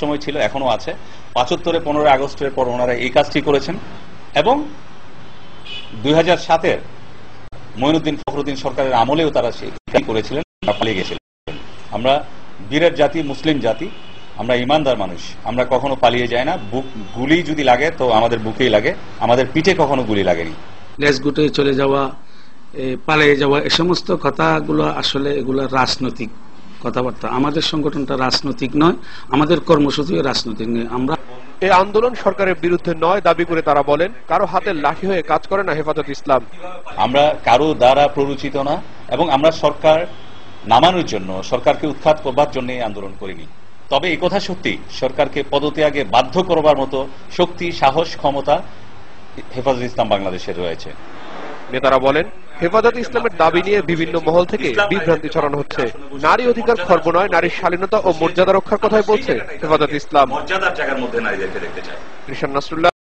সবসময় ছিল এখনও আছে। পাঁচাত্তরে পনেরোই আগস্টের পর ওনারা এই কাজটি করেছেন। এবং দুই হাজার সাতের মঈনুদ্দিন ফখরুদ্দিন সরকারের আমলেও তারা সেই করেছিলেন পালিয়ে গেছিলেন। আমরা বীরের জাতি, মুসলিম জাতি, আমরা ইমানদার মানুষ। আমরা কখনো পালিয়ে যাই না। বুক, গুলি যদি লাগে তো আমাদের বুকেই লাগে। আমাদের পিঠে কখনো গুলি লাগেনি। লেজ গুটে চলে যাওয়া পালিয়ে যাওয়া, এ সমস্ত কথাগুলো আসলে এগুলো রাজনৈতিক কথাবার্তা। আমাদের সংগঠনটা রাজনৈতিক নয় আমাদের কর্মসূচিও রাজনৈতিক নয়। আমরা এই আন্দোলন সরকারের বিরুদ্ধে নয় দাবি করে তারা বলেন কারও হাতে লাঠি হয়ে কাজ করে না হেফাজত ইসলাম। আমরা কারও দ্বারা প্ররোচিত না এবং আমরা সরকার নামানোর জন্য সরকারকে উৎখাত করবার জন্য এই আন্দোলন করিনি। তবে এই কথা সত্যি সরকারকে পদত্যাগে বাধ্য করবার মতো শক্তি সাহস ক্ষমতা হেফাজত ইসলাম বাংলাদেশে রয়েছে। নেতারা বলেন হেফাজত ইসলামের দাবি নিয়ে বিভিন্ন মহল থেকে বিভ্রান্তি ছড়ানো হচ্ছে। নারী অধিকার খর্ব নয় নারীর শালীনতা ও মর্যাদা রক্ষার কথাই বলছে হেফাজত ইসলাম। মর্যাদার জায়গার মধ্যে নারীদেরকে দেখতে চায়। কৃষণ নাসরুল্লাহ